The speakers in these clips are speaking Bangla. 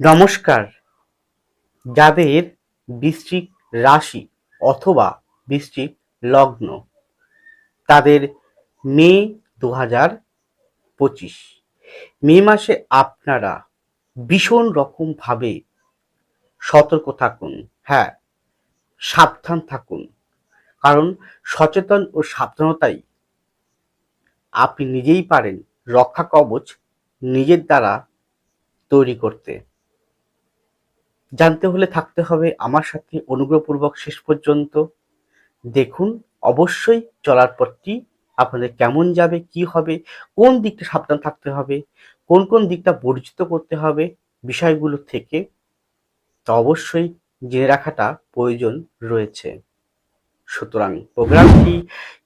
নমস্কার। যাদের বৃশ্চিক রাশি অথবা বৃশ্চিক লগ্ন, তাদের মে দু হাজার পঁচিশ। মে মাসে আপনারা ভীষণ রকমভাবে সতর্ক থাকুন হ্যাঁ সাবধান থাকুন। কারণ সচেতন ও সাবধানতাই আপনি নিজেই পারেন রক্ষা কবচ নিজের দ্বারা তৈরি করতে। জানতে হলে থাকতে হবে আমার সাথে অনুগ্রহপূর্বক শেষ পর্যন্ত। দেখুন, অবশ্যই চলার পথটি আপনাদের কেমন যাবে, কি হবে, কোন দিকটা সাবধান থাকতে হবে, কোন কোন দিকটা বর্জিত করতে হবে বিষয়গুলো থেকে, তা অবশ্যই জেনে রাখাটা প্রয়োজন রয়েছে। সুতরাং প্রোগ্রামটি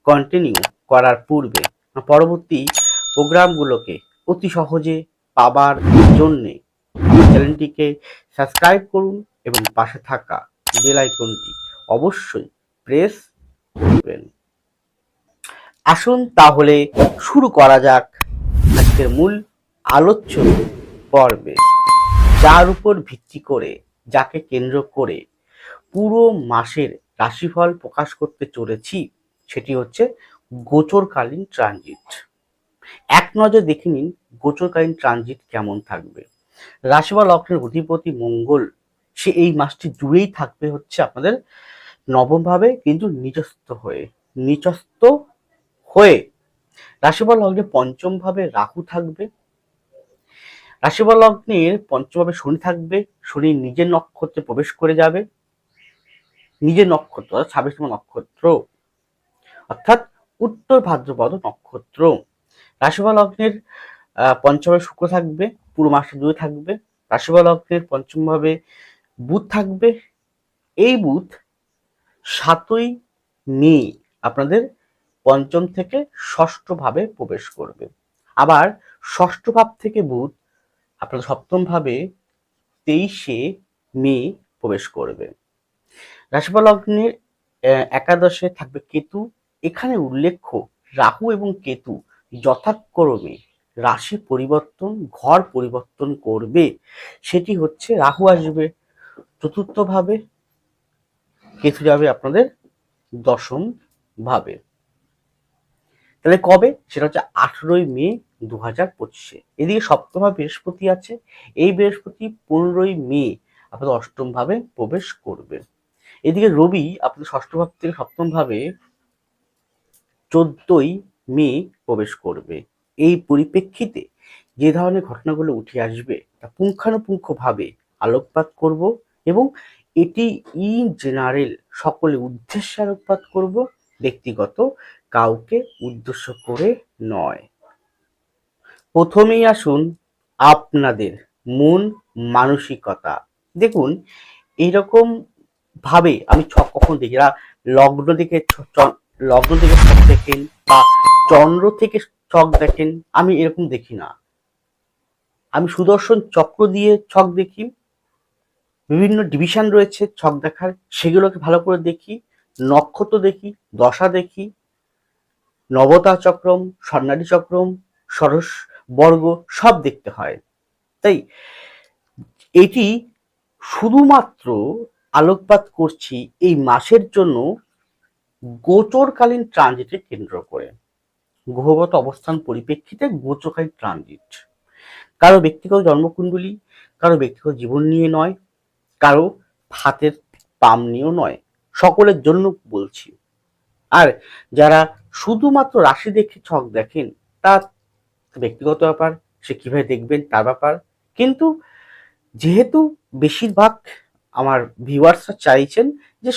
কন্টিনিউ করার পূর্বে পরবর্তী প্রোগ্রামগুলোকে অতি সহজে পাবার জন্যে চ্যানেলটিকে সাবস্ক্রাইব করুন এবং পাশে থাকা বেল আইকনটি অবশ্যই প্রেস করবেন। আসুন তাহলে শুরু করা যাক আজকের মূল আলোচ্য পর্বে, যার উপর ভিত্তি করে, যাকে কেন্দ্র করে পুরো মাসের রাশিফল প্রকাশ করতে চলেছি, সেটি হচ্ছে গোচরকালীন ট্রানজিট। এক নজর দেখে নিন গোচরকালীন ট্রানজিট কেমন থাকবে। রাশি বা লগ্নের অধিপতি মঙ্গল, সে এই মাসটি জুড়েই থাকবে হচ্ছে আপনাদের নবম ভাবে কিন্তু নিচস্থ হয়ে নিচস্থ হয়ে। রাশি বা লগ্নে পঞ্চম ভাবে রাহু থাকবে। রাশি বা লগ্নের পঞ্চম ভাবে শনি থাকবে, শনি নিজের নক্ষত্রে প্রবেশ করে যাবে। নিজের নক্ষত্র, অর্থাৎ ছাব্বিশতম নক্ষত্র, অর্থাৎ উত্তর ভাদ্রপদ নক্ষত্র। রাশিফল লগ্নের পঞ্চমে শুক্র থাকবে পুরো মাসে জুড়ে থাকবে। রাশিফল লগ্নের পঞ্চম ভাবে বুধ থাকবে। এই বুধ সাতই মে আপনাদের পঞ্চম থেকে ষষ্ঠ ভাবে প্রবেশ করবে। আবার ষষ্ঠ ভাব থেকে বুধ আপনাদের সপ্তম ভাবে তেইশে মে প্রবেশ করবে। রাশিফল একাদশে থাকবে কেতু। এখানে উল্লেখ্য রাহু এবং কেতু যথাক্রমে রাশি পরিবর্তন, ঘর পরিবর্তন করবে। সেটি হচ্ছে রাহু আসবে, চতুর্থ ভাবে, কেতু যাবে আপনাদের দশম ভাবে। তাহলে কবে? সেটা হচ্ছে আঠেরোই মে দু হাজার পঁচিশে। এদিকে সপ্তম বৃহস্পতি আছে, এই বৃহস্পতি পনেরোই মে আপনাদের অষ্টম ভাবে প্রবেশ করবে। এদিকে রবি আপনাদের ষষ্ঠ ভাব থেকে সপ্তম ভাবে চোদ্দই মে প্রবেশ করবে। এই পরিপ্রেক্ষিতে যে ধরনের ঘটনাগুলো উঠে আসবে তা পুঙ্খানুপুঙ্খভাবে আলোকপাত করব এবং এটি ইন জেনারেল সকলে উদ্দেশ্যে আলোকপাত করব, ব্যক্তিগত কাউকে উদ্দেশ্য করে নয়। প্রথমেই আসুন আপনাদের মন মানসিকতা। দেখুন, এইরকম ভাবে আমি ছক কখন দেখি লগ্ন থেকে লগ্ন থেকে ছক দেখেন বা চন্দ্র থেকে ছক দেখেন, আমি এরকম দেখি না। আমি সুদর্শন চক্র দিয়ে ছক দেখি, বিভিন্ন ডিভিশন রয়েছে ছক দেখার, সেগুলোকে ভালো করে দেখি, নক্ষত্র দেখি, দশা দেখি, নবতা চক্রম স্বর্ণালী চক্রম সরস বর্গ, সব দেখতে হয়। তাই এটি শুধুমাত্র আলোকপাত করছি এই মাসের জন্য গোচরকালীন ট্রানজিটে কেন্দ্র করে। গ্রহগত অবস্থান পরিপ্রেক্ষিতে গোচরকালীন ট্রানজিট। কারও ব্যক্তিগত জন্মকুণ্ডলী, কারও ব্যক্তিগত জীবন নিয়ে নয়, কারও হাতের পাম নিয়েও নয়, সকলের জন্য বলছি। আর যারা শুধুমাত্র রাশি দেখে ছক দেখেন তা ব্যক্তিগত ব্যাপার, সে কীভাবে দেখবেন তার ব্যাপার। কিন্তু যেহেতু বেশিরভাগ আমার ভিউয়ার্সরা চাইছেন যে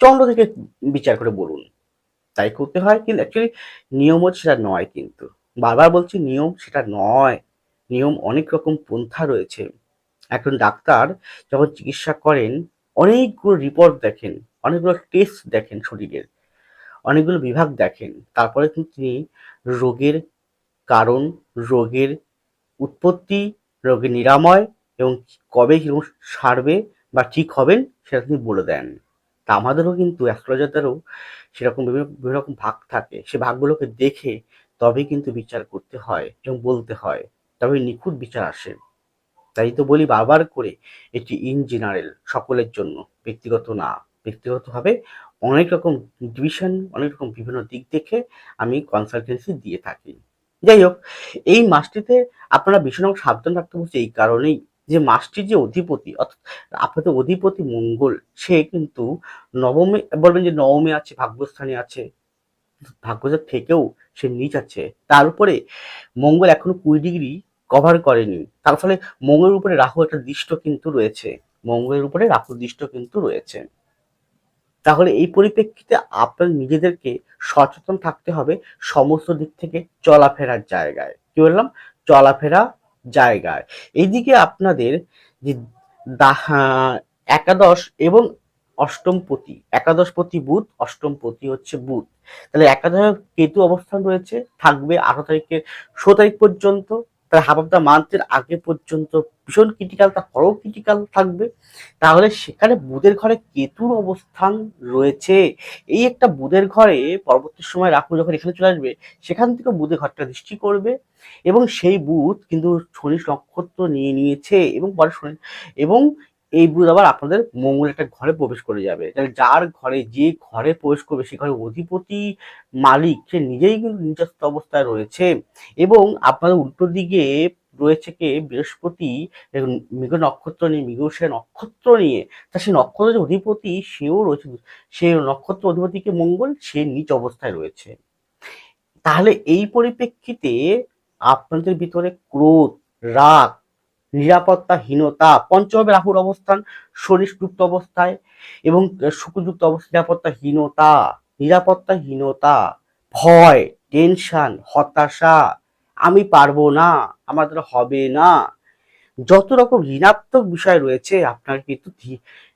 চন্দ্র থেকে বিচার করে বলুন। তাই করতে হয় কিন্তু অ্যাকচুয়ালি নিয়ম হচ্ছে সেটা নয় কিন্তু। বারবার বলছি নিয়ম সেটা নয়। নিয়ম অনেক রকম পন্থা রয়েছে। একজন ডাক্তার যখন চিকিৎসা করেন, অনেকগুলো রিপোর্ট দেখেন, অনেকগুলো টেস্ট দেখেন শরীরের, অনেকগুলো বিভাগ দেখেন, তারপরে কিন্তু তিনি রোগের কারণ, রোগের উৎপত্তি, রোগের নিরাময় এবং কবে সারবে বা ঠিক হবেন সেটা তিনি বলে দেন। তা আমাদেরও কিন্তু অ্যাস্ট্রোলজারদেরও সেরকম বিভিন্ন বিভিন্ন রকম ভাগ থাকে। সে ভাগগুলোকে দেখে তবেই কিন্তু বিচার করতে হয় এবং বলতে হয় তবে নিখুঁত বিচার আসে। তাই তো বলি বারবার করে এটি ইন জেনারেল সকলের জন্য, ব্যক্তিগত না, ব্যক্তিগতভাবে অনেক রকম ডিভিশন অনেক রকম বিভিন্ন দিক দেখে আমি কনসালটেন্সি দিয়ে থাকি। যাই হোক, এই মাসটিতে আপনারা ভীষণ সাবধান রাখতে বলছি, এই কারণেই যে মাসটির যে অধিপতি, অর্থাৎ আপনাদের অধিপতি মঙ্গল, সে কিন্তু নবমে, বলবেন যে নবমে আছে, ভাগ্যস্থানে আছে ভাগ্যজাত থেকেও সে নিচ আছে। তার উপরে মঙ্গল এখনও কুড়ি ডিগ্রি কভার করেনি। তার ফলে মঙ্গলের উপরে রাহু একটা দৃষ্ট কিন্তু রয়েছে। মঙ্গলের উপরে রাহু দৃষ্ট কিন্তু রয়েছে। তাহলে এই পরিপ্রেক্ষিতে আপনার নিজেদেরকে সচেতন থাকতে হবে সমস্ত দিক থেকে চলাফেরার জায়গায়। কি বললাম? চলাফেরা জায়গায়। এইদিকে আপনাদের যে একাদশ এবং অষ্টমপতি, একাদশপতি বুধ, অষ্টমপতি হচ্ছে বুধ। তাহলে একাদশ কেতু অবস্থান রয়েছে, থাকবে আঠারো তারিখের ষোলো তারিখ পর্যন্ত। তার হাফ অফ দ্য মান্থের আগে পর্যন্ত ভীষণ ক্রিটিক্যাল পরেও ক্রিটিক্যাল থাকবে। তাহলে সেখানে বুধের ঘরে কেতুর অবস্থান রয়েছে। এই একটা বুধের ঘরে পরবর্তী সময় রাহু যখন এখানে চলে আসবে, সেখান থেকে বুধের ঘরটা দৃষ্টি করবে এবং সেই বুধ কিন্তু শনি নক্ষত্র নিয়ে নিয়েছে এবং পরে শনি এবং এই বুধ আবার আপনাদের মঙ্গল একটা ঘরে প্রবেশ করে যাবে। যার ঘরে, যে ঘরে প্রবেশ করবে, সে ঘরে অধিপতি মালিক, সে নিজেই কিন্তু নিজস্ব অবস্থায় রয়েছে। এবং আপনাদের উল্টো দিকে রয়েছে কে বৃহস্পতি মৃগ নক্ষত্র নিয়ে মৃগ সে নক্ষত্র নিয়ে, তা সে নক্ষত্র যে অধিপতি সেও রয়েছে, সে নক্ষত্র অধিপতিকে মঙ্গল, সে নিচ অবস্থায় রয়েছে। তাহলে এই পরিপ্রেক্ষিতে আপনাদের ভিতরে ক্রোধ, রাগ নিরাপত্তাহীনতা পঞ্চমে রাহুর অবস্থান শরীরযুক্ত অবস্থায় এবং শুক্রযুক্ত অবস্থায় নিরাপত্তাহীনতা নিরাপত্তাহীনতা ভয়, টেনশন, হতাশা আমি পারব না আমার দ্বারা হবে না। যত রকম ঋণাত্মক বিষয় রয়েছে, আপনার কিন্তু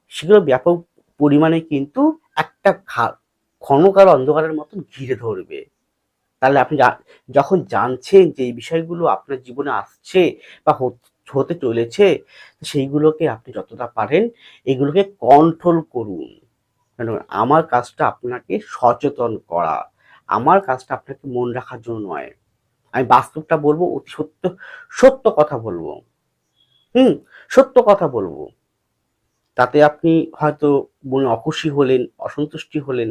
সেগুলো ব্যাপক পরিমাণে কিন্তু একটা ক্ষণকার অন্ধকারের মতন ঘিরে ধরবে। তাহলে আপনি যখন জানছেন যে এই বিষয়গুলো আপনার জীবনে আসছে বা হত- চলেছে সেইগুলোকে আপনি যতটা পারেন এগুলোকে কন্ট্রোল করুন। আমার কাজটা আপনাকে সচেতন করা, আমার কাজটা আপনাকে মন রাখার জন্য নয়। আমি বাস্তবটা বলব, অতি সত্য সত্য কথা বলব। হুম, সত্য কথা বলব। তাতে আপনি হয়তো মনে অখুশি হলেন, অসন্তুষ্টি হলেন।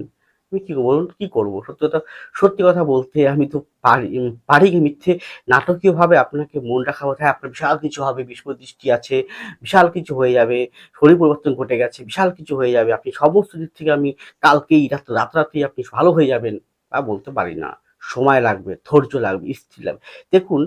আমি কি বলুন কি করব? সত্যি কথা সত্যি কথা বলতে আমি তো পারি পারি কি মিথ্যে? নাটকীয়ভাবে আপনাকে মন রাখা বোধ আপনার বিশাল কিছু হবে বিস্ফ দৃষ্টি আছে, বিশাল কিছু হয়ে যাবে, শরীর পরিবর্তন ঘটে গেছে, বিশাল কিছু হয়ে যাবে। আপনি সমস্ত দিক থেকে আমি কালকেই, রাত রাতারাতি আপনি ভালো হয়ে যাবেন, তা বলতে পারি না। সময় লাগবে, ধৈর্য লাগবে, স্থির লাগবে। দেখুন,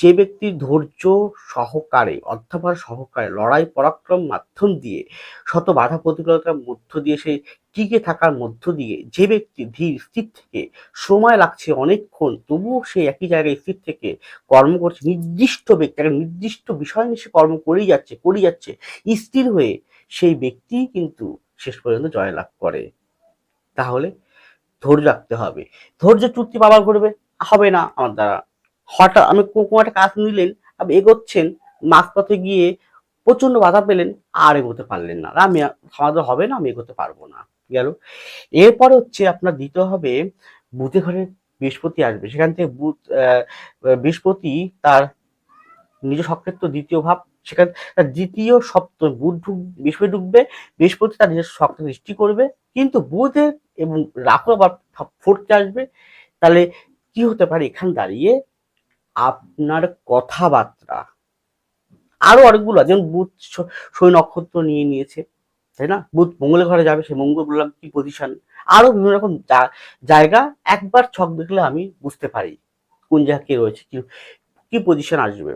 যে ব্যক্তির ধৈর্য সহকারে অধ্যাপন সহকারে লড়াই পরাক্রম মাধ্যম দিয়ে শত বাধা প্রতিকূলতার মধ্য দিয়ে সে টিকে থাকার মধ্য দিয়ে যে ব্যক্তি ধীর, স্থির থেকে সময় লাগছে অনেকক্ষণ, তবুও সে একই জায়গায় স্থির থেকে কর্ম করছে। নির্দিষ্ট ব্যক্তি, একটা নির্দিষ্ট বিষয় নিয়ে সে কর্ম করেই যাচ্ছে করেই যাচ্ছে, স্থির হয়ে সেই ব্যক্তি কিন্তু শেষ পর্যন্ত জয়লাভ করে। তাহলে ধৈর্য রাখতে হবে। ধৈর্য চুক্তি বাবার করবে? হবে না আমার দ্বারা। হঠাৎ আমি কোনো একটা কাজ নিলেন, আপনি এগোচ্ছেন, মাঝপথে গিয়ে প্রচণ্ড বাধা পেলেন, আর এগোতে পারলেন না। আমি আমাদের হবে না, আমি এগোতে পারব না। গেল? এরপরে হচ্ছে আপনার দিতে হবে বুধে ঘরে বৃহস্পতি আসবে। সেখান থেকে বুধ বৃহস্পতি তার নিজ সক্ষেত্র দ্বিতীয় ভাব সেখানে তার দ্বিতীয় সপ্তম বুধ ঢুক বৃহস্পতি ঢুকবে বৃহস্পতি তার নিজের সক্ষেত্র দৃষ্টি করবে, কিন্তু বুধের এবং রাহু আবার ফোর্থে আসবে। তাহলে কি হতে পারে? এখানে দাঁড়িয়ে আপনার কথাবার্তা। আরও অনেকগুলো, যেমন বুধ স- নক্ষত্র নিয়ে নিয়েছে, তাই না? বুধ মঙ্গল ঘরে যাবে, সে মঙ্গল বললাম কি পজিশন আরও বিভিন্ন রকম জায়গা, একবার ছক দেখলে আমি বুঝতে পারি কোন জায়গা কে রয়েছে, কি পজিশন আসবে।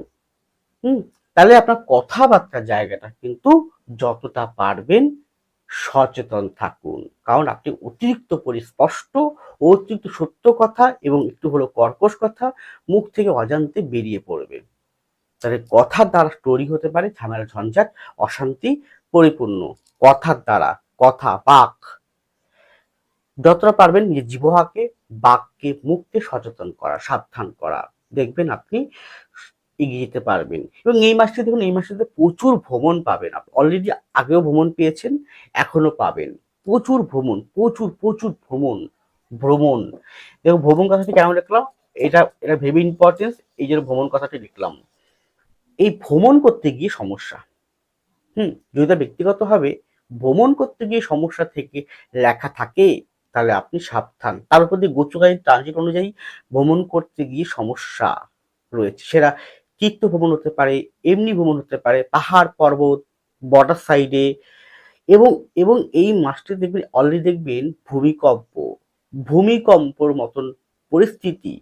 হুম? তাহলে আপনার কথাবার্তার জায়গাটা কিন্তু যতটা পারবেন সচেতন থাকুন। কারণ আপনি অতিরিক্ত পরিস্পষ্ট ও অতিরিক্ত সত্য কথা এবং একটু হলো কর্কশ কথা মুখ থেকে অজান্তে বেরিয়ে পড়বে। তাহলে কথার দ্বারা স্টোরি হতে পারে ঝামেলা, ঝঞ্ঝাট, অশান্তি, পরিপূর্ণ কথার দ্বারা, কথা, বাক। যতটা পারবেন নিজের জিবহাকে বাক্যে মুখকে সচেতন করা, সাবধান করা। দেখবেন আপনি এগিয়ে যেতে পারবেন। এবং এই মাসটি দেখুন, এই মাসটিতে প্রচুর ভ্রমণ পাবেন আপনি। অলরেডি আগেও ভ্রমণ পেয়েছেন এখনও পাবেন। প্রচুর ভ্রমণ, প্রচুর প্রচুর ভ্রমণ ভ্রমণ। দেখুন, ভ্রমণ কথাটি কেন লিখলাম? এটা এটা ভেবে ইম্পর্টেন্স এই জন্য ভ্রমণ কথাটি লিখলাম। এই ভ্রমণ করতে গিয়ে সমস্যা। হুম, যদি তা ব্যক্তিগতভাবে ভ্রমণ করতে গিয়ে সমস্যা থেকে লেখা থাকে, তাহলে আপনি সাবধান। তার উপর দিয়ে গোচরকারী ট্রানজিট অনুযায়ী ভ্রমণ করতে গিয়ে সমস্যা রয়েছে। সেটা তীর্থ ভ্রমণ হতে পারে, এমনি ভ্রমণ হতে পারে, পাহাড় পর্বত বর্ডার সাইডে এবং এবং এই মাসটি দেখবেন অলরেডি দেখবেন ভূমিকম্প। ভূমিকম্পর মতন পরিস্থিতি,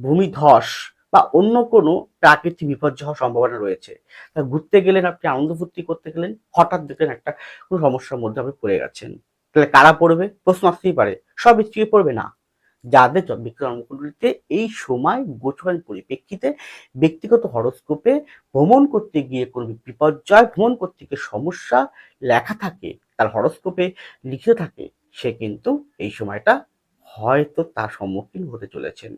ভূমিধস বা অন্য কোনো প্রাকৃতিক বিপর্যয় হওয়ার সম্ভাবনা রয়েছে। তা ঘুরতে গেলেন আপনি, আনন্দ ফুর্তি করতে গেলেন, হঠাৎ দেখলেন একটা কোনো সমস্যার মধ্যে আপনি পড়ে গেছেন। তাহলে কারা পড়বে? প্রশ্ন আসতেই পারে। সব স্ত্রী পড়বে না। যাদের জন্মকুণ্ডলিতে এই সময় গোচরের পরিপ্রেক্ষিতে ব্যক্তিগত হরস্কোপে ভ্রমণ করতে গিয়ে কোনো বিপর্যয়, ভ্রমণ করতে গিয়ে সমস্যা লেখা থাকে, তার হরস্কোপে লিখে থাকে, সে কিন্তু এই সময়টা হয়তো তার সম্মুখীন হতে চলেছেন।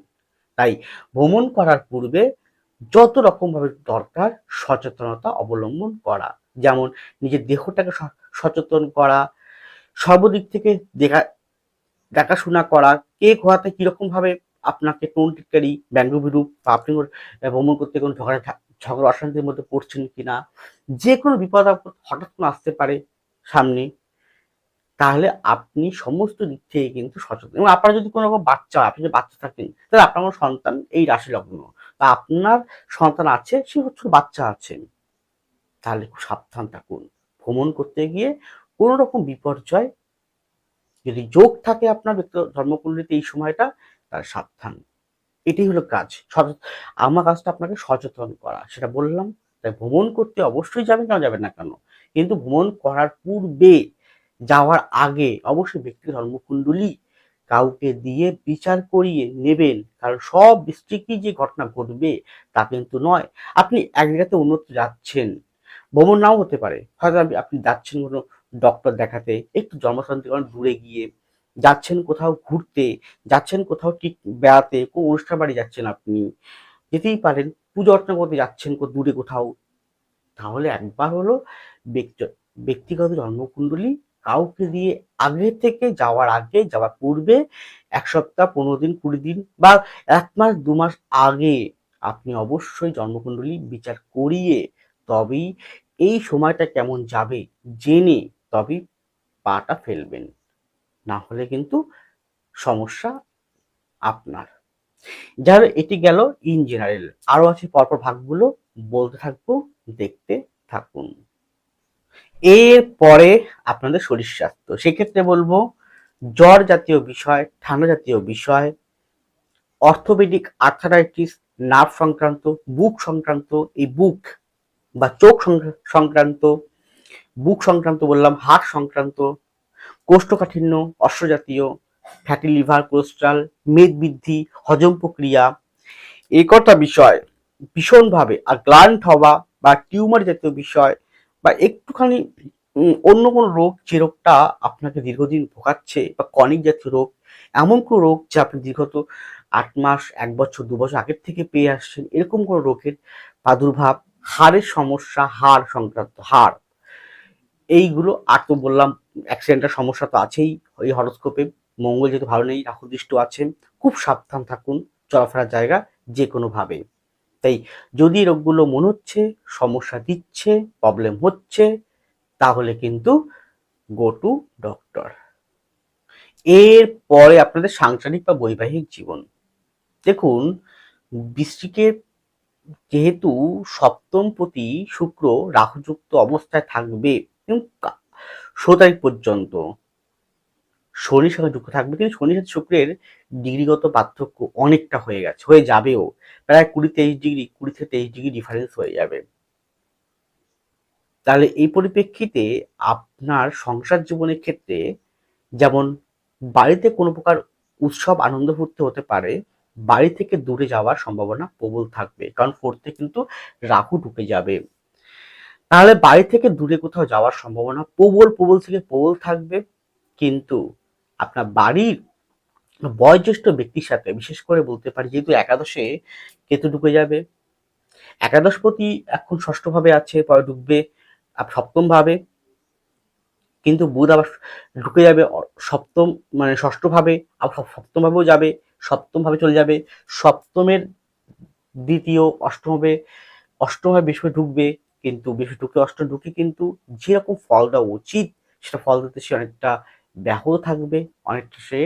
তাই ভ্রমণ করার পূর্বে যত রকমভাবে দরকার সচেতনতা অবলম্বন করা, যেমন নিজের দেহটাকে সচেতন করা, সর্বদিক থেকে দেখা দেখাশোনা করা, কে কোয়াতে কীরকম ভাবে আপনাকে কোন টিকারি ব্যঙ্গবিরূপ বা আপনি ভ্রমণ করতে কোনো ঝগড়া ঝগড়া অশান্তির মধ্যে পড়ছেন কিনা, যে কোনো বিপদ আপদ হঠাৎ করে আসতে পারে সামনে, তাহলে আপনি সমস্ত দিক থেকে কিন্তু সচেতন। এবং আপনার যদি কোনো রকম বাচ্চা আপনি যদি বাচ্চা থাকেন, তাহলে আপনার কোনো সন্তান এই রাশি লগ্ন বা আপনার সন্তান আছে, সে হচ্ছে বাচ্চা আছেন তাহলে খুব সাবধান থাকুন। ভ্রমণ করতে গিয়ে কোনো রকম বিপর্যয় যদি যোগ থাকে আপনার ধর্মকুণ্ডলিতে এই সময়টা, তার সাবধান। এটাই হলো কাজ। আমার কাজটা আপনাকে সচেতন করা। সেটা বললাম, তাই ভ্রমণ করতে অবশ্যই যাবেন কেন যাবেন না কেন? কিন্তু ভ্রমণ করার পূর্বে, যাওয়ার আগে অবশ্যই ব্যক্তি ধর্মকুণ্ডলী কাউকে দিয়ে বিচার করিয়ে নেবেন। কারণ সব ডিস্ট্রিক্টই যে ঘটনা ঘটবে, তা কিন্তু নয়। আপনি এক জায়গাতে উন্নত যাচ্ছেন। ভ্রমণ নাও হতে পারে। হয়তো আপনি যাচ্ছেন কোনো ডক্টর দেখাতে, একটু জন্মশান্তিকরণ দূরে গিয়ে যাচ্ছেন কোথাও ঘুরতে, যাচ্ছেন কোথাও ঠিক বেড়াতে, কোনো অনুষ্ঠান বাড়ি যাচ্ছেন আপনি, যেতেই পারেন, পুজো অর্চনা করতে যাচ্ছেন কো- দূরে কোথাও, তাহলে একবার হলো ব্যক্তি- ব্যক্তিগত জন্মকুণ্ডলী কাউকে দিয়ে আগে থেকে যাওয়ার আগে, যাওয়ার পূর্বে এক সপ্তাহ, পনেরো দিন, কুড়ি দিন বা এক মাস, দু মাস আগে আপনি অবশ্যই জন্মকুণ্ডলী বিচার করিয়ে তবেই এই সময়টা কেমন যাবে, জেনে তবেই পাটা ফেলবেন। না হলে কিন্তু সমস্যা আপনার। যার এটি গেল ইন জেনারেল আরও আছে পরপর ভাগগুলো। বলতে থাকব, দেখতে থাকুন। এর পরে আপনাদের শরীর স্বাস্থ্য। সেক্ষেত্রে বলব, জ্বর জাতীয় বিষয়, ঠান্ডা জাতীয় বিষয় অর্থোপেডিক আর্থারাইটিস নার্ভ সংক্রান্ত, বুক সংক্রান্ত, এই বুক বা চোখ সংক্রা- সংক্রান্ত বুক সংক্রান্ত বললাম হার্ট সংক্রান্ত, কোষ্ঠকাঠিন্য অশ্বজাতীয় ফ্যাটি লিভার কোলেস্ট্রাল মেদ বৃদ্ধি, হজম প্রক্রিয়া এই কটা বিষয়, ভীষণভাবে, আর গ্লান্ট হওয়া বা টিউমার জাতীয় বিষয় বা একটুখানি অন্য কোনো রোগ যে রোগটা আপনাকে দীর্ঘদিন ভোগাচ্ছে বা কনিক জাতীয় রোগ, এমন কোনো রোগ যা আপনি দীর্ঘত আট মাস, এক বছর, দু বছর আগের থেকে পেয়ে আসছেন, এরকম কোনো রোগের প্রাদুর্ভাব, হাড়ের সমস্যা, হাড় সংক্রান্ত, হাড়। এইগুলো আর তো বললাম অ্যাক্সিডেন্টের সমস্যা তো আছেই। ওই হরস্কোপে মঙ্গল যেহেতু ভালো নেই, রাহু দৃষ্ট আছেন, খুব সাবধান থাকুন, চলাফেরার জায়গা যে কোনোভাবে তাই যদি রোগগুলো মনে হচ্ছে, সমস্যা দিচ্ছে প্রবলেম হচ্ছে, তাহলে কিন্তু গো টু ডক্টর এর পরে আপনাদের সাংসারিক বা বৈবাহিক জীবন। দেখুন, বৃশ্চিকের যেহেতু সপ্তম প্রতি শুক্র রাহুযুক্ত অবস্থায় থাকবে এবং ষোলো তারিখ পর্যন্ত শনির সঙ্গে যুক্ত থাকবে। কিন্তু শনির সাথে শুক্রের ডিগ্রিগত পার্থক্য অনেকটা হয়ে গেছে, হয়ে যাবেও। প্রায় কুড়ি তেইশ ডিগ্রি, কুড়ি থেকে তেইশ ডিগ্রি ডিফারেন্স হয়ে যাবে। তাহলে এই পরিপ্রেক্ষিতে আপনার সংসার জীবনের ক্ষেত্রে যেমন বাড়িতে কোনো প্রকার উৎসব, আনন্দ ফুর্তি হতে পারে, বাড়ি থেকে দূরে যাওয়ার সম্ভাবনা প্রবল থাকবে। কারণ ফোর্থে কিন্তু রাহু ঢুকে যাবে। তাহলে বাড়ি থেকে দূরে কোথাও যাওয়ার সম্ভাবনা প্রবল প্রবল থেকে প্রবল থাকবে। কিন্তু আপনার বাড়ির বয়োজ্যেষ্ঠ ব্যক্তির সাথে, বিশেষ করে বলতে পারি যেহেতু একাদশে কেতু ঢুকে যাবে একাদশপতি এখন ষষ্ঠ ভাবে আছে, পরে ঢুকবে আপ- সপ্তম ভাবে কিন্তু বুধ আবার ঢুকে যাবে সপ্তম মানে ষষ্ঠ ভাবে আবার সপ- সপ্তম ভাবেও যাবে সপ্তম ভাবে চলে যাবে, সপ্তমের দ্বিতীয়, অষ্টমভাবে অষ্টমভাবে, বৃহস্পতি ঢুকবে কিন্তু বৃহস্পতি ঢুকে অষ্টম ঢুকে কিন্তু যেরকম ফল দেওয়া উচিত, সেটা ফল দিতে সে অনেকটা ব্যাহত থাকবে, অনেকটা সে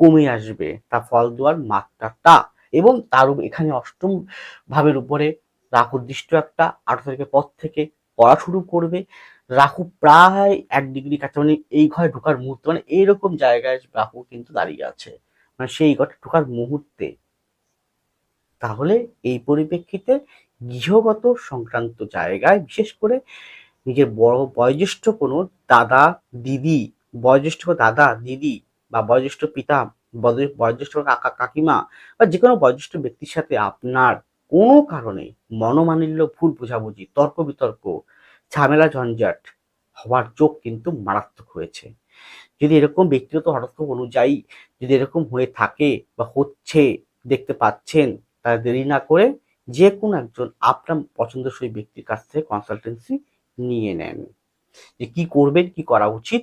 কমে আসবে। তার ফল দেওয়ার মাত্রাটা এবং তার এখানে অষ্টম ভাবের উপরে রাহু দৃষ্ট একটা, আঠারো তারিখের পর থেকে পড়া শুরু করবে। রাহু প্রায় এক ডিগ্রি কাছে মানে এই ঘরে ঢোকার মুহূর্তে মানে এইরকম জায়গায় রাহু কিন্তু দাঁড়িয়ে আছে। মানে সেই ঘরে ঢোকার মুহূর্তে। তাহলে এই পরিপ্রেক্ষিতে গৃহগত সংক্রান্ত জায়গায়, বিশেষ করে নিজের বড় বয়োজ্যেষ্ঠ কোনো দাদা, দিদি, বয়োজ্যেষ্ঠ দাদা, দিদি বা বয়োজ্যেষ্ঠ পিতা বয়োজ্যে- বয়োজ্যেষ্ঠ কাকা, কাকিমা বা যে কোনো বয়োজ্যেষ্ঠ ব্যক্তির সাথে আপনার কোনো কারণে মনোমালিন্য, ভুল বোঝাবুঝি তর্ক বিতর্ক ঝামেলা, ঝঞ্ঝাট হওয়ার চোখ কিন্তু মারাত্মক হয়েছে। যদি এরকম ব্যক্তিগত হরস্কোপ অনুযায়ী যদি এরকম হয়ে থাকে বা হচ্ছে, দেখতে পাচ্ছেন তাহলে দেরি না করে যে কোনো একজন আপনার পছন্দসই ব্যক্তির কাছ থেকে কনসালটেন্সি নিয়ে নেন। যে কি করবেন, কি করা উচিত,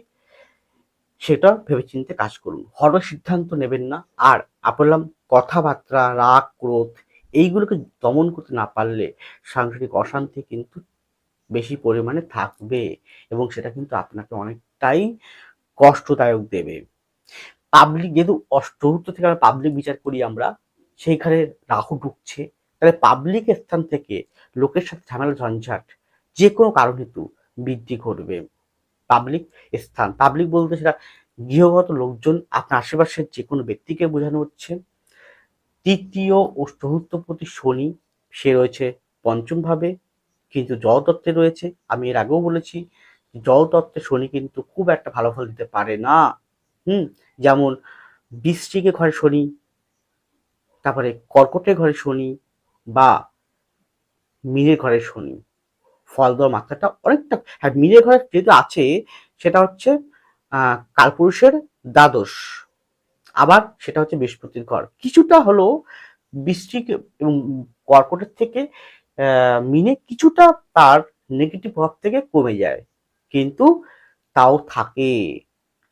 সেটা ভেবেচিন্তে কাজ করুন। হর সিদ্ধান্ত নেবেন না, আর আপনার কথাবার্তা, রাগ, ক্রোধ, এইগুলোকে দমন করতে না পারলে সাংসারিক অশান্তি কিন্তু বেশি পরিমাণে থাকবে এবং সেটা কিন্তু আপনাকে অনেকটাই কষ্টদায়ক দেবে। পাবলিক যেহেতু চতুর্থ থেকে আমরা পাবলিক বিচার করি আমরা, সেইখানে রাহু ঢুকছে তাহলে পাবলিক স্থান থেকে লোকের সাথে ঝামেলা, ঝঞ্ঝাট যে কোনো কারণ হেতু বৃদ্ধি ঘটবে। পাবলিক স্থান পাবলিক বলতে সেটা গৃহগত লোকজন, আপনার আশেপাশের যে কোনো ব্যক্তিকে বোঝানো হচ্ছে। তৃতীয় ও চতুর্থ প্রতি শনি, সে রয়েছে পঞ্চম ভাবে কিন্তু জলতত্ত্বে রয়েছে। আমি এর আগেও বলেছি, জলতত্ত্বে শনি কিন্তু খুব একটা ভালো ফল দিতে পারে না। হুম, যেমন বৃষ্টিকে ঘরে শনি, তারপরে কর্কটের ঘরে শনি বা মীনের ঘরে শনি। ফল দেওয়ার মাত্রাটা অনেকটা হ্যাঁ মীনের ঘরে যেহেতু আছে, সেটা হচ্ছে কালপুরুষের দ্বাদশ। আবার সেটা হচ্ছে বৃহস্পতির ঘর। কিছুটা হলো বৃষ্টিক এবং কর্কটের থেকে মিনে কিছুটা তার নেগেটিভ প্রভাব থেকে কমে যায়। কিন্তু তাও থাকে।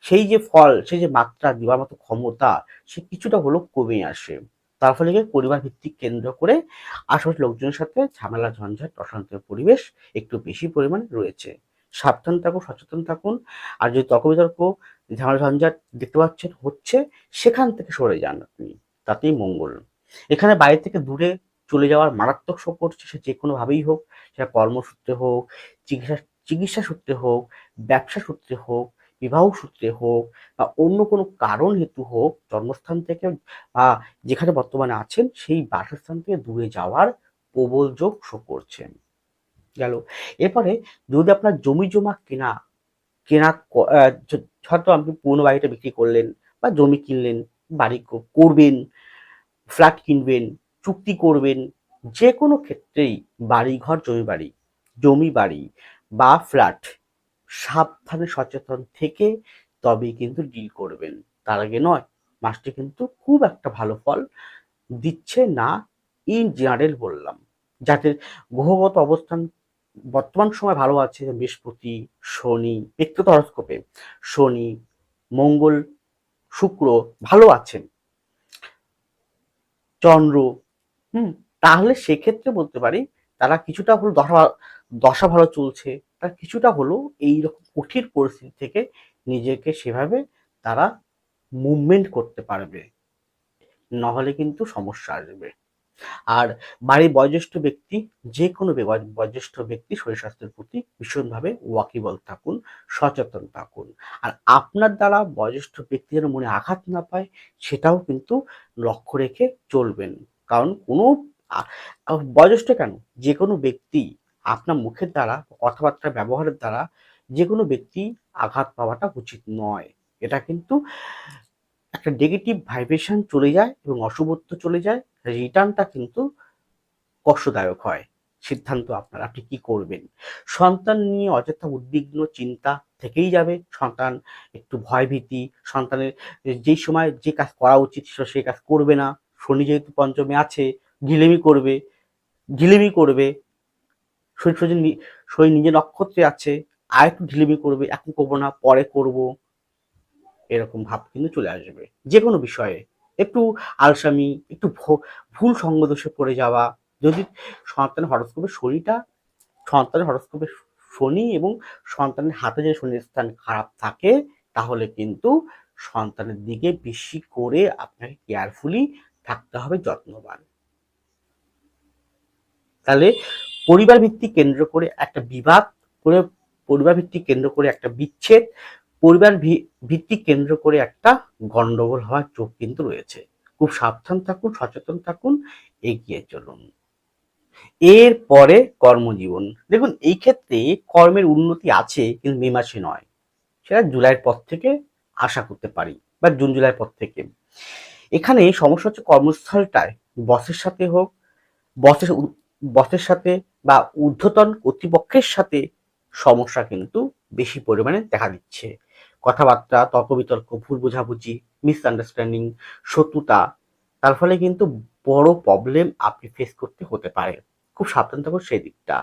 সেই যে ফল, সেই যে মাত্রা, দেওয়ার মতো ক্ষমতা, সে কিছুটা হলেও কমে আসে। তার ফলে পরিবার ভিত্তিক কেন্দ্র করে আশেপাশের লোকজনের সাথে ঝামেলা, ঝঞ্ঝাট, অশান্তির পরিবেশ একটু বেশি পরিমাণ রয়েছে। সাবধান থাকুন, সচেতন থাকুন। আর যদি তর্ক বিতর্ক ঝামেলা, ঝঞ্ঝাট দেখতে পাচ্ছেন, হচ্ছে, সেখান থেকে সরে যান আপনি। তাতেই মঙ্গল। এখানে বাইরে থেকে দূরে চলে যাওয়ার মারাত্মক করছে সে যে কোনোভাবেই হোক, সেটা কর্মসূত্রে হোক, চিকিৎসা চিকিৎসা সূত্রে হোক, ব্যবসা সূত্রে হোক বিবাহ সূত্রে হোক বা অন্য কোনো কারণ হেতু হোক, জন্মস্থান থেকে বা যেখানে বর্তমানে আছেন, সেই বাসস্থান থেকে দূরে যাওয়ার প্রবল যোগ শো করছেন। গেল। এরপরে যদি আপনার জমি জমা কেনা কেনা হয়তো আপনি পুরনো বাড়িটা বিক্রি করলেন বা জমি কিনলেন, বাড়ি করবেন ফ্ল্যাট কিনবেন, চুক্তি করবেন যে কোনো ক্ষেত্রেই বাড়ি ঘর জমি বাড়ি জমি বাড়ি বা ফ্ল্যাট সাবধানে সচেতন থেকে তবেই কিন্তু ডিল করবেন। তার আগে নয়, মাসটি কিন্তু খুব একটা ভালো ফল দিচ্ছে না ইন জেনারেল বললাম। যাদের গ্রহগত অবস্থান বর্তমান সময় ভালো আছে, বৃহস্পতি, শনি, ব্যক্তিগত হরস্কোপে, শনি, মঙ্গল, শুক্র ভালো আছেন। চন্দ্র, হুম, তাহলে সেক্ষেত্রে বলতে পারি তারা কিছুটা হলো দশা দশা ভালো চলছে তারা কিছুটা হলো এইরকম কঠিন পরিস্থিতি থেকে নিজেকে সেভাবে তারা মুভমেন্ট করতে পারবে। নাহলে কিন্তু সমস্যা আসবে। আর বাড়ির বয়োজ্যেষ্ঠ ব্যক্তি যে কোনো বয়োজ্যেষ্ঠ ব্যক্তি শরীর স্বাস্থ্যের প্রতি ভীষণভাবে ওয়াকিবল থাকুন, সচেতন থাকুন। আর আপনার দ্বারা বয়োজ্যেষ্ঠ ব্যক্তি যেন মনে আঘাত না পায়, সেটাও কিন্তু লক্ষ্য রেখে চলবেন। কারণ কোনো বয়োজ্যেষ্ঠ কেন? যে কোনো ব্যক্তি আপনার মুখের দ্বারা কথাবার্তা ব্যবহারের দ্বারা যে কোনো ব্যক্তি আঘাত পাওয়াটা উচিত নয়। এটা কিন্তু একটা নেগেটিভ ভাইব্রেশন চলে যায় এবং অশুভত্ব চলে যায়। রিটার্নটা কিন্তু কষ্টদায়ক হয়। সিদ্ধান্ত আপনার, আপনি কি করবেন? সন্তান নিয়ে অযথা উদ্বিগ্ন চিন্তা থেকেই যাবে। সন্তান একটু ভয়ভীতি, সন্তানের যেই সময় যে কাজ করা উচিত সেই কাজ করবে না। শনি যেহেতু পঞ্চমে আছে ঢিলেমি করবে ঢিলেমি করবে শনি নি- শনি নিজের নক্ষত্রে আছে আর একটু ঢিলেমি করবে, এখন করব না, পরে করব, এরকম ভাব কিন্তু চলে আসবে। যে কোনো বিষয়ে একটু আলসামি, একটু ভুল সঙ্গদোষে পড়ে যাওয়া, যদি সন্তানের হরস্কোপে শনিটা, সন্তানের হরস্কোপে শনি এবং সন্তানের হাতে যদি শনির স্থান খারাপ থাকে, তাহলে কিন্তু সন্তানের দিকে বেশি করে আপনাকে কেয়ারফুলি থাকতে হবে, যত্নবান। তাহলে পরিবার ভিত্তিক কেন্দ্র করে একটা বিবাদ করে পরিবার ভিত্তিক কেন্দ্র করে একটা বিচ্ছেদ পরিবার ভিত্তিক কেন্দ্র করে একটা গন্ডগোল হওয়ার চোখ কিন্তু রয়েছে। খুব সাবধান থাকুন, সচেতন থাকুন, এগিয়ে চলুন। এর পরে কর্মজীবন। দেখুন, এই ক্ষেত্রে কর্মের উন্নতি আছে, কিন্তু মে মাসে নয়। সেটা জুলাইয়ের পর থেকে আশা করতে পারি, বা জুন, জুলাইয়ের পর থেকে। এখানে সমস্যা হচ্ছে কর্মস্থলটায়, বসের সাথে হোক, বসের বসের সাথে বা ঊর্ধ্বতন কর্তৃপক্ষের সাথে সমস্যা কিন্তু বেশি পরিমাণে দেখা দিচ্ছে। কথাবার্তা তর্ক বিতর্ক ভুল বোঝাবুঝি মিসআন্ডারস্ট্যান্ডিং শত্রুতা, তার ফলে কিন্তু বড় প্রবলেম আপনি ফেস করতে হতে পারে। খুব সাবধান থাকুন সেই দিকটা।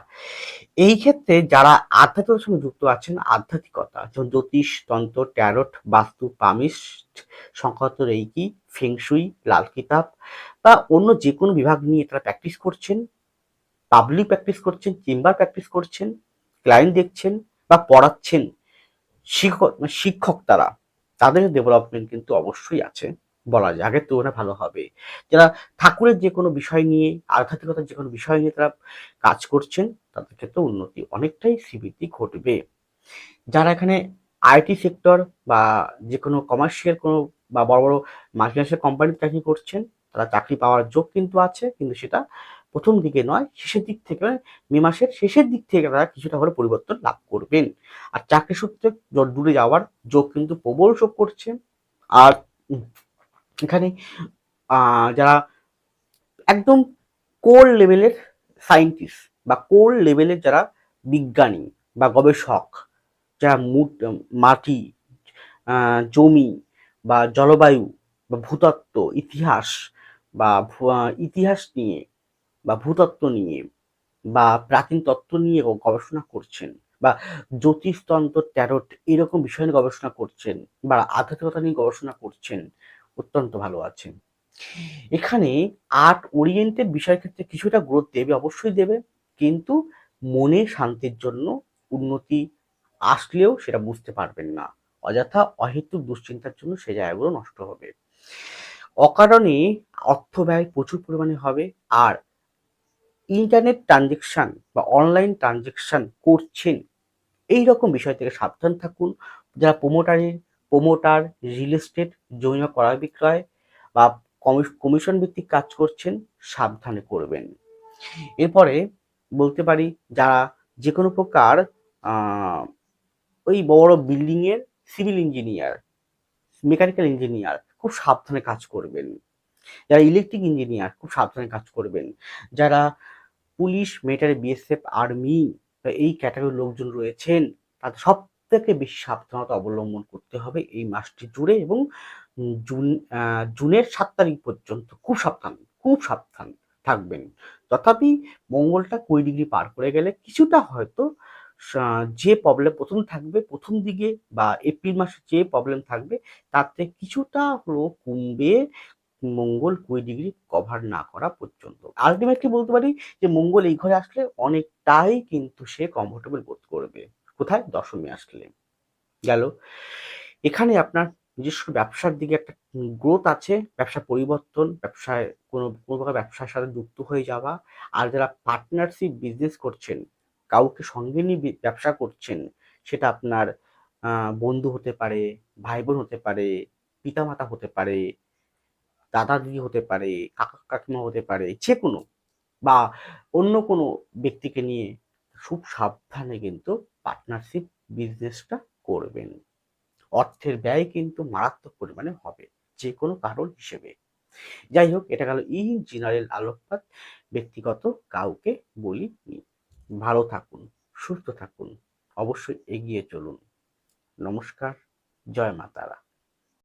এই ক্ষেত্রে যারা আধ্যাত্মিকতার সঙ্গে যুক্ত আছেন, আধ্যাত্মিকতা, যেমন জ্যোতিষ, তন্ত্র ট্যারট বাস্তু পামিস্ট সংক্রান্ত রেইকি ফেংশুই লাল কিতাব বা অন্য যে কোনো বিভাগ নিয়ে তারা প্র্যাকটিস করছেন পাবলিক প্র্যাকটিস করছেন চেম্বার প্র্যাকটিস করছেন ক্লায়েন্ট দেখছেন বা পড়াচ্ছেন শিক্ষক শিক্ষক তারা, তাদের ডেভেলপমেন্ট কিন্তু অবশ্যই আছে, বলা যায়। আগের তুলনায় ভালো হবে। যারা ঠাকুরের যে কোনো বিষয় নিয়ে, আধ্যাত্মিকতার যে কোনো বিষয় নিয়ে তারা কাজ করছেন, তাদের ক্ষেত্রে উন্নতি অনেকটাই সিবিটি ঘটবে। যারা এখানে আইটি সেক্টর বা যে কোনো কমার্শিয়াল কোনো বা বড় বড় মাল্টিনেশনাল কোম্পানিতে চাকরি করছেন, তারা চাকরি পাওয়ার যোগ কিন্তু আছে, কিন্তু সেটা প্রথম দিকে নয়, শেষের দিক থেকে মে মাসের শেষের দিক থেকে তারা কিছুটা হলে পরিবর্তন লাভ করবেন। আর চাকরি সূত্রে দূরে যাওয়ার যোগ কিন্তু প্রবল শোক করছে। আর এখানে যারা একদম কোর লেভেলের সায়েন্টিস্ট বা কোর লেভেলের যারা বিজ্ঞানী বা গবেষক, যারা মাটি জমি বা জলবায়ু বা ভূতত্ত্ব, ইতিহাস বা ইতিহাস নিয়ে বা ভূতত্ত্ব নিয়ে বা প্রাচীন তত্ত্ব নিয়ে গবেষণা করছেন বা জ্যোতিষতন্ত্র, ট্যারট এরকম বিষয় নিয়ে গবেষণা করছেন বা আধ্যাত্মিকতা নিয়ে গবেষণা করছেন অত্যন্ত ভালো আছেন। এখানে আর্ট ওরিয়েন্টেড বিষয়ের ক্ষেত্রে কিছুটা গ্রোথ দেবে, অবশ্যই দেবে। কিন্তু মনে শান্তির জন্য উন্নতি আসলেও সেটা বুঝতে পারবেন না। অযথা অহেতুক দুশ্চিন্তার জন্য সে জায়গাগুলো নষ্ট হবে। অকারণে অর্থ ব্যয় প্রচুর পরিমাণে হবে আর ইন্টারনেট ট্রানজেকশান বা অনলাইন ট্রানজেকশান করছেন এই রকম বিষয় থেকে সাবধান থাকুন। যারা প্রোমোটারের প্রোমোটার রিয়েল এস্টেট জমি ক্রয় বিক্রয় বা কমিশন ভিত্তিক কাজ করছেন, সাবধানে করবেন। এরপরে বলতে পারি, যারা যে কোনো প্রকার ওই বড় বিল্ডিংয়ের সিভিল ইঞ্জিনিয়ার মেকানিক্যাল ইঞ্জিনিয়ার খুব সাবধানে কাজ করবেন। যারা ইলেকট্রিক ইঞ্জিনিয়ার খুব সাবধানে কাজ করবেন। যারা পুলিশ মিলিটারি বিএসএফ আর্মি এই ক্যাটাগরির লোকজন রয়েছেন, তাদের সব থেকে বেশি সাবধানতা অবলম্বন করতে হবে এই মাসটি জুড়ে এবং জুন জুনের সাত তারিখ পর্যন্ত খুব সাবধান খুব সাবধান থাকবেন। তথাপি মঙ্গলটা কুড়ি ডিগ্রি পার করে গেলে কিছুটা হয়তো যে প্রবলেম প্রথম থাকবে, প্রথম দিকে বা এপ্রিল মাসে যে প্রবলেম থাকবে, তাতে কিছুটা হলো কমবে। মঙ্গল কুড়ি ডিগ্রি কভার না করা পর্যন্ত। আলটিমেটলি বলতে পারি যে মঙ্গল এই ঘরে আসলে অনেকটাই কিন্তু সে কমফোর্টেবল বোধ করবে। কোথায়? দশমী আসলে। গেল। এখানে আপনার নিজস্ব ব্যবসার দিকে একটা গ্রোথ আছে, ব্যবসা পরিবর্তন, ব্যবসায় কোনো কোনো প্রকার ব্যবসার সাথে যুক্ত হয়ে যাওয়া। আর যারা পার্টনারশিপ বিজনেস করছেন, কাউকে সঙ্গে নিয়ে ব্যবসা করছেন, সেটা আপনার বন্ধু হতে পারে ভাই বোন হতে পারে, পিতামাতা হতে পারে দাদা দিদি হতে পারে, কাকা কাকিমা হতে পারে যে কোনো বা অন্য কোনো ব্যক্তিকে নিয়ে খুব সাবধানে কিন্তু পার্টনারশিপ বিজনেসটা করবেন। অর্থের ব্যয় কিন্তু মারাত্মক পরিমাণে হবে যে কোনো কারণ হিসেবে। যাই হোক, এটা গেল ইন জেনারেল আলোকপাত, ব্যক্তিগত কাউকে বলিনি। ভালো থাকুন, সুস্থ থাকুন, অবশ্যই এগিয়ে চলুন। নমস্কার, জয় মাতারা।